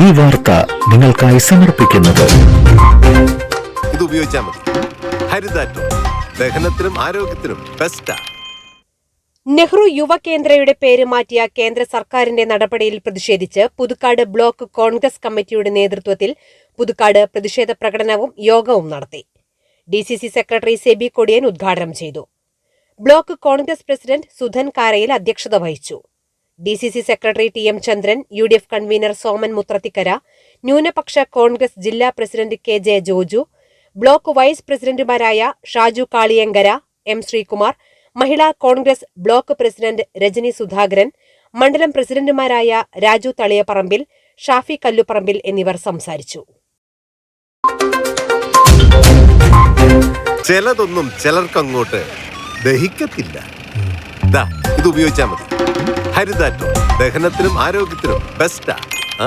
ഈ വാർത്ത നിങ്ങൾക്കായി സമർപ്പിക്കുന്നത്. ഇത് ഉപയോഗിച്ചാൽ മതി. ഹരിതാറ്റോ. ദഹനത്തിനും ആരോഗ്യത്തിനും ബെസ്റ്റാ നെഹ്റു യുവകേന്ദ്രയുടെ പേര് മാറ്റിയ കേന്ദ്ര സർക്കാരിന്റെ നടപടിയിൽ പ്രതിഷേധിച്ച് പുതുക്കാട് ബ്ലോക്ക് കോൺഗ്രസ് കമ്മിറ്റിയുടെ നേതൃത്വത്തിൽ പുതുക്കാട് പ്രതിഷേധ പ്രകടനവും യോഗവും നടത്തി. D C C secretary Sebi Kodiyan ഉദ്ഘാടനം ചെയ്തു. ബ്ലോക്ക് കോൺഗ്രസ് പ്രസിഡന്റ് സുധൻ കാരയിൽ അധ്യക്ഷത വഹിച്ചു. D C C secretary T M Chandran U D F convener Soman Muthrathikkara ന്യൂനപക്ഷ കോൺഗ്രസ് ജില്ലാ president K J Joju block vice പ്രസിഡന്റുമാരായ Shaju Kaliyankara M Sreekumar Mahila Congress block president Rajani Sudhakaran മണ്ഡലം പ്രസിഡന്റുമാരായ രാജു തളിയപ്പറമ്പിൽ ഷാഫി കല്ലുപറമ്പിൽ എന്നിവർ സംസാരിച്ചു. ചിലതൊന്നും ചിലർക്കങ്ങോട്ട് ദഹിക്കത്തില്ല. ഇത് ഉപയോഗിച്ചാൽ മതി. ഹരിതാറ്റോ ദഹനത്തിനും ആരോഗ്യത്തിനും ബെസ്റ്റാ ആ.